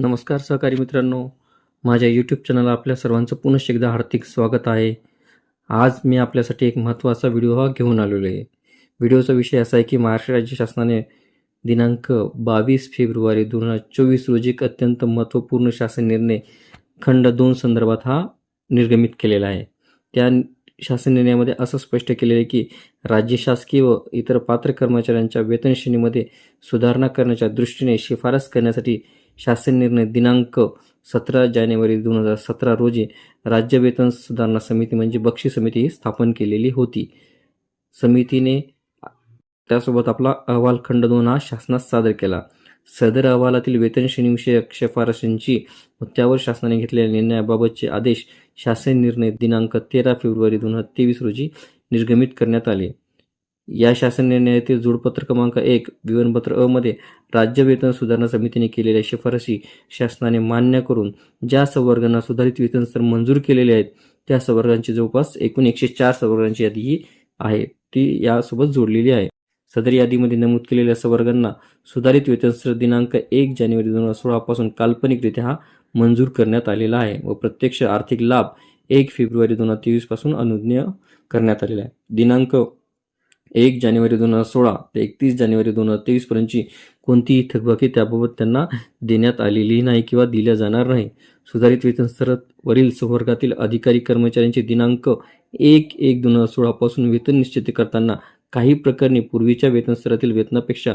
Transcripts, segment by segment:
नमस्कार सहकारी मित्रांनो. माझ्या यूट्यूब चॅनलला आपल्या सर्वांचं पुनश्च एकदा हार्दिक स्वागत आहे. आज मी आपल्यासाठी एक महत्त्वाचा व्हिडिओ हा घेऊन आलेलो आहे. व्हिडिओचा विषय असा आहे की महाराष्ट्र राज्य शासनाने दिनांक बावीस फेब्रुवारी दोन हजार चोवीस रोजी एक अत्यंत महत्त्वपूर्ण शासन निर्णय खंड दोन संदर्भात हा निर्गमित केलेला आहे. त्या शासन निर्णयामध्ये असं स्पष्ट केलेलं आहे की राज्य शासकीय व इतर पात्र कर्मचाऱ्यांच्या वेतन श्रेणीमध्ये सुधारणा करण्याच्या दृष्टीने शिफारस करण्यासाठी शासन निर्णय दिनांक सतरा जानेवारी दोन हजार सतरा रोजी राज्य वेतन सुधारणा समिती म्हणजे बक्षी समिती ही स्थापन केलेली होती. समितीने त्यासोबत आपला अहवाल खंड दोन हा शासनात सादर केला. सदर अहवालातील वेतन श्रेणीविषयक शिफारशींची व त्यावर शासनाने घेतलेल्या निर्णयाबाबतचे आदेश शासन निर्णय दिनांक तेरा फेब्रुवारी दोन हजार तेवीस रोजी निर्गमित करण्यात आले. या शासन निर्णयातील जोडपत्र क्रमांक एक विवरणपत्र अ मध्ये राज्य वेतन सुधारणा समितीने केलेल्या शिफारशी शासनाने मान्य करून ज्या संवर्गांना सुधारित वेतन स्तर मंजूर केलेले आहेत त्या संवर्गांची जवळपास एकूण एकशे चार संवर्गांची यादी ही आहे. ती यासोबत जोडलेली आहे. सदर यादीमध्ये नमूद केलेल्या संवर्गांना सुधारित वेतन स्तर दिनांक एक जानेवारी दोन हजार सोळापासून काल्पनिकरित्या हा मंजूर करण्यात आलेला आहे व प्रत्यक्ष आर्थिक लाभ एक फेब्रुवारी दोन हजार तेवीसपासून अनुज्ञ करण्यात आलेला आहे. दिनांक एक जानेवारी दोन हजार सोळा ते एकतीस जानेवारी दोन हजार तेवीस पर्यंतची कोणतीही थकबाकी त्याबाबत त्यांना देण्यात आलेली नाही किंवा दिल्या जाणार नाही. सुधारित वेतन स्तरावरील संवर्गातील अधिकारी कर्मचाऱ्यांचे दिनांक एक एक दोन हजार सोळापासून वेतन निश्चित करताना काही प्रकरणी पूर्वीच्या वेतन स्तरातील वेतनापेक्षा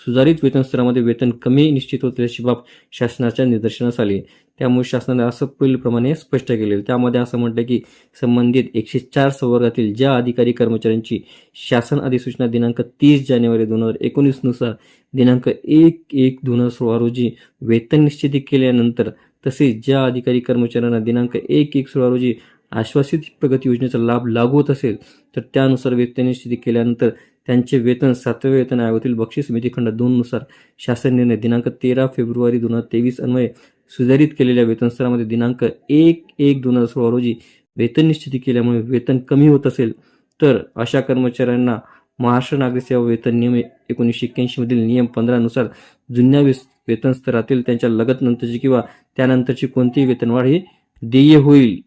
सुधारित वेतन स्तरामध्ये वेतन कमी निश्चित होत असल्याची बाब शासनाच्या निदर्शनास आली. त्यामुळे शासनाने असं पुढीलप्रमाणे स्पष्ट केले त्यामध्ये असं म्हटलं की संबंधित एकशे चार संवर्गातील ज्या अधिकारी कर्मचाऱ्यांची शासन अधिसूचना दिनांक तीस जानेवारी दोन हजार एकोणीसनुसार दिनांक एक एक दोन हजार सोळा रोजी वेतन निश्चिती केल्यानंतर तसेच ज्या अधिकारी कर्मचाऱ्यांना दिनांक एक एक सोळा रोजी आश्वासित प्रगती योजनेचा लाभ लागू होत असेल तर त्यानुसार वेतन निश्चिती केल्यानंतर त्यांचे वेतन सातव्या वेतन आयोगातील बक्षीस समिती खंड दोननुसार शासन निर्णय दिनांक तेरा फेब्रुवारी दोन हजार तेवीस अन्वये सुधारित केलेल्या वेतनस्तरामध्ये दिनांक एक एक दोन हजार सोळा रोजी वेतन निश्चिती केल्यामुळे वेतन कमी होत असेल तर अशा कर्मचाऱ्यांना महाराष्ट्र नागरिक सेवा वेतन नियम एकोणीसशे एक्क्याऐंशी मधील नियम पंधरानुसार जुन्या वेतन स्तरातील त्यांच्या लगत नंतरची किंवा त्यानंतरची कोणतीही वेतनवाढ ही देय होईल.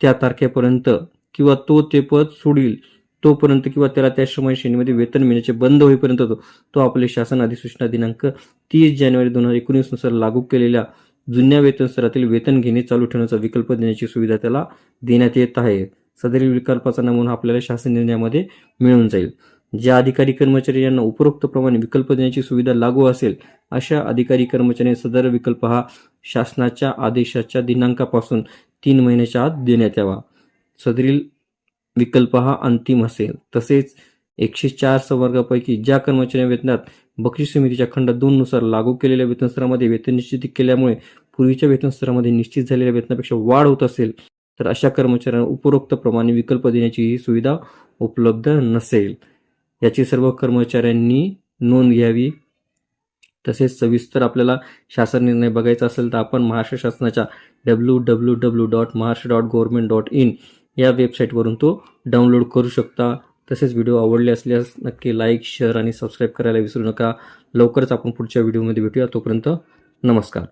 त्या तारखेपर्यंत किंवा तो ते पद सोडील. तोपर्यंत किंवा त्याला त्या श्रम श्रेणीमध्ये वेतन मिळण्याचे बंद होईपर्यंत तो तो आपले शासन अधिसूचना दिनांक तीस जानेवारी दोन हजार एकोणीसनुसार लागू केलेल्या जुन्या वेतन स्तरातील वेतन घेणे चालू ठेवण्याचा विकल्प देण्याची सुविधा त्याला देण्यात येत आहे. सदरील विकल्पाचा नमुना आपल्याला शासन निर्णयामध्ये मिळून जाईल. ज्या अधिकारी कर्मचारी यांना उपरोक्त प्रमाणे विकल्प देण्याची सुविधा लागू असेल अशा अधिकारी कर्मचारी सदर विकल्प हा शासनाच्या आदेशाच्या दिनांकापासून तीन महिन्याच्या आत देण्यात यावा. सदरील विकल्प हा अंतिम असेल. तसेच एकशे चार संवर्गापैकी ज्या कर्मचाऱ्या वेतनात बक्षीस समितीच्या खंड दोन नुसार लागू केलेल्या वेतनस्तरामध्ये वेतन निश्चित केल्यामुळे पूर्वीच्या वेतनस्तरामध्ये निश्चित झालेल्या वेतनापेक्षा वाढ होत असेल तर अशा कर्मचाऱ्यांना उपरोक्त प्रमाणे विकल्प देण्याची ही सुविधा उपलब्ध नसेल. याची सर्व कर्मचाऱ्यांनी नोंद घ्यावी. तसेच सविस्तर आपल्याला शासन निर्णय बघायचा असेल तर आपण महाराष्ट्र शासनाच्या W W W dot Maharashtra dot government dot in या वेबसाईटवरून तो डाउनलोड करू शकता. तसेच व्हिडिओ आवडले असल्यास नक्की लाईक शेअर आणि सबस्क्राईब करायला विसरू नका. लवकरच आपण पुढच्या व्हिडिओमध्ये भेटूया. तोपर्यंत नमस्कार.